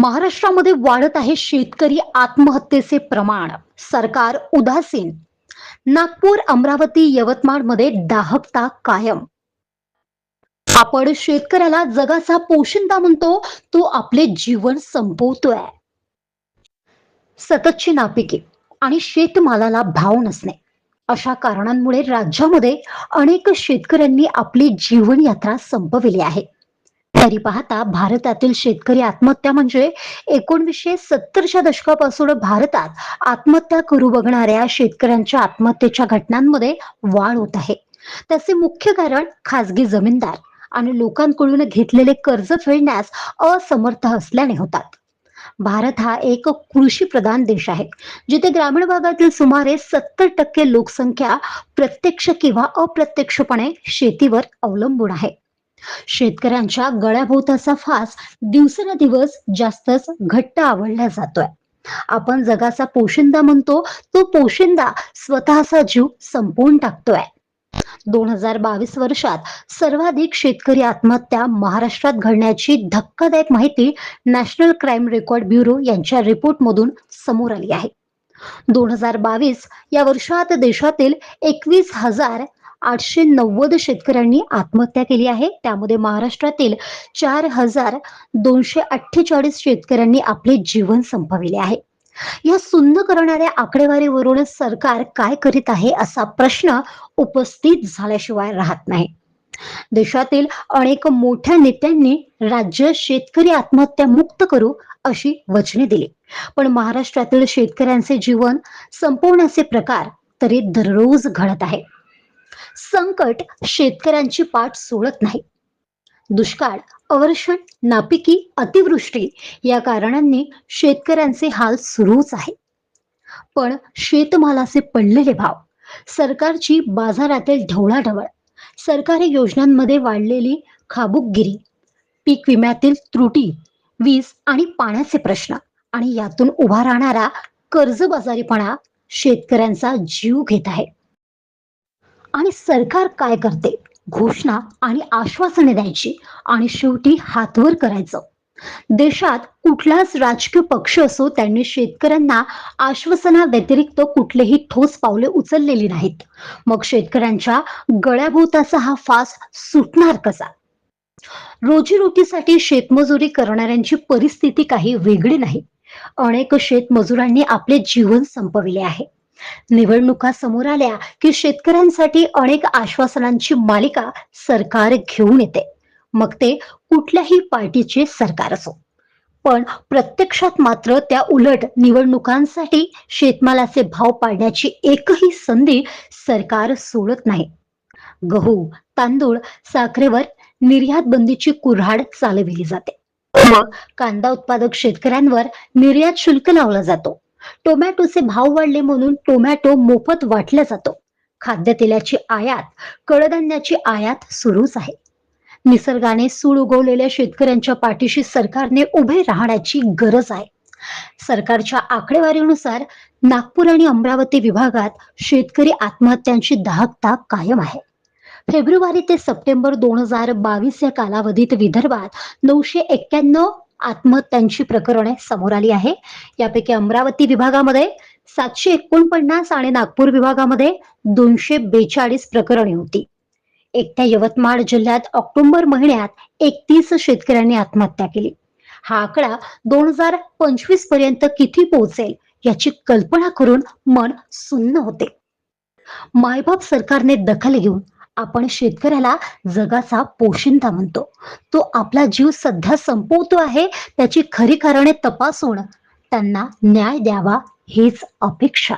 महाराष्ट्रामध्ये वाढत आहे शेतकरी आत्महत्येचे प्रमाण. सरकार उदासीन. नागपूर अमरावती यवतमाळमध्ये दाहकता कायम. आपण शेतकऱ्याला जगाचा पोशिंदा म्हणतो तो आपले जीवन संपवतोय. सततची नापिकी आणि शेतमालाला भाव नसणे. अशा कारणांमुळे राज्यामध्ये अनेक शेतकऱ्यांनी आपली जीवनयात्रा संपविली आहे. तरी पाहता भारतातील शेतकरी आत्महत्या म्हणजे एकोणीसशे सत्तरच्या दशकापासून भारतात आत्महत्या करू बघणाऱ्या शेतकऱ्यांच्या आत्महत्येच्या घटनांमध्ये वाढ होत आहे. त्याचे मुख्य कारण खासगी जमीनदार आणि लोकांकडून घेतलेले कर्ज फेडण्यास असमर्थ असल्याने होतात. भारत हा एक कृषी प्रधान देश आहे जिथे ग्रामीण भागातील सुमारे सत्तर टक्के लोकसंख्या प्रत्यक्ष किंवा अप्रत्यक्षपणे शेतीवर अवलंबून आहे. शेतकऱ्यांच्या गळ्याभोवताचा फास दिवसेंदिवस जास्तच घट्ट आवडला जातोय. आपण जगाचा पोशिंदा म्हणतो तो पोशिंदा स्वतःचा जीव संपवून टाकतोय. दोन हजार बावीस वर्षात सर्वाधिक शेतकरी आत्महत्या महाराष्ट्रात घडण्याची धक्कादायक माहिती नॅशनल क्राईम रेकॉर्ड ब्युरो यांच्या रिपोर्टमधून समोर आली आहे. दोन हजार बावीस या वर्षात देशातील एकवीस हजार आठशे नव्वद शेतकऱ्यांनी आत्महत्या केली आहे. त्यामध्ये महाराष्ट्रातील चार हजार दोनशे अठ्ठेचाळीस शेतकऱ्यांनी आपले जीवन संपविले आहे. या सुन्न करणाऱ्या आकडेवारीवरून सरकार काय करीत आहे असा प्रश्न उपस्थित झाल्याशिवाय राहत नाही. देशातील अनेक मोठ्या नेत्यांनी राज्य शेतकरी आत्महत्या मुक्त करू अशी वचने दिली. पण महाराष्ट्रातील शेतकऱ्यांचे जीवन संपवण्याचे प्रकार तरी दररोज घडत आहे. संकट शेतकऱ्यांची पाठ सोडत नाही. दुष्काळ अवर्षण नापिकी अतिवृष्टी या कारणांनी शेतकऱ्यांचे हाल सुरूच आहे. पण शेतमालाचे पडलेले भाव सरकारची बाजारातील ढवळाढवळ सरकारी योजनांमध्ये वाढलेली खाबुकगिरी पीक विम्यातील त्रुटी वीज आणि पाण्याचे प्रश्न आणि यातून उभा राहणारा कर्जबाजारीपणा शेतकऱ्यांचा जीव घेत आहे. आणि सरकार काय करते? घोषणा आणि आश्वासने द्यायची आणि शेवटी हातवर करायचं. देशात कुठलाच राजकीय पक्ष असो त्यांनी शेतकऱ्यांना आश्वासना व्यतिरिक्त कुठलेही ठोस पावले उचललेली नाहीत. मग शेतकऱ्यांच्या गळ्याभोवताचा हा फास सुटणार कसा? रोजीरोटीसाठी शेतमजुरी करणाऱ्यांची परिस्थिती काही वेगळी नाही. अनेक शेतमजुरांनी आपले जीवन संपविले आहे. निवडणुका समोर आल्या की शेतकऱ्यांसाठी अनेक आश्वासनांची मालिका सरकार घेऊन येते. मग ते कुठल्याही पार्टीचे सरकार असो. पण प्रत्यक्षात मात्र त्या उलट निवडणुकांसाठी शेतमालाचे भाव पाडण्याची एकही संधी सरकार सोडत नाही. गहू तांदूळ साखरेवर निर्यात बंदीची कुऱ्हाड चालविली जाते. मग कांदा उत्पादक शेतकऱ्यांवर निर्यात शुल्क लावला जातो. टोमॅटोचे भाव वाढले म्हणून टोमॅटो मोफत वाटला जातो. खाद्यतेलाची आयात कडधान्याची आयात सुरूच आहे. निसर्गाने सूळ उगवलेल्या शेतकऱ्यांच्या पाठीशी सरकारने उभे राहण्याची गरज आहे. सरकारच्या आकडेवारीनुसार नागपूर आणि अमरावती विभागात शेतकरी आत्महत्यांची दाहकता कायम आहे. फेब्रुवारी ते सप्टेंबर दोन हजार बावीस या कालावधीत विदर्भात नऊशे एक्क्याण्णव आत्महत्यांची प्रकरणे समोर आली आहे. यापैकी अमरावती विभागामध्ये सातशे एकोणपन्नास आणि नागपूर विभागामध्ये दोनशे बेचाळीस प्रकरणे होती. एकट्या यवतमाळ जिल्ह्यात ऑक्टोबर महिन्यात एकतीस शेतकऱ्यांनी आत्महत्या केली. हा आकडा दोन हजार पंचवीसपर्यंत किती पोहोचेल याची कल्पना करून मन सुन्न होते. मायबाप सरकारने दखल घेऊन आपण शेतकऱ्याला जगाचा पोशिंदा म्हणतो. तो आपला जीव सध्या संपवतो आहे त्याची खरी कारणे तपासून त्यांना न्याय द्यावा हीच अपेक्षा.